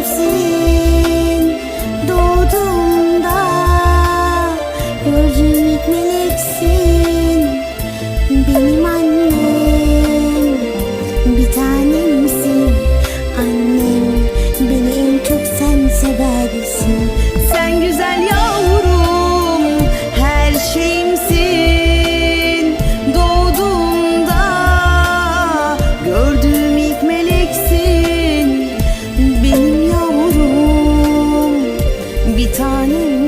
benimsin Doğduğumda gördüğüm ilk meleksin. Benim annem bir tane bir tanem.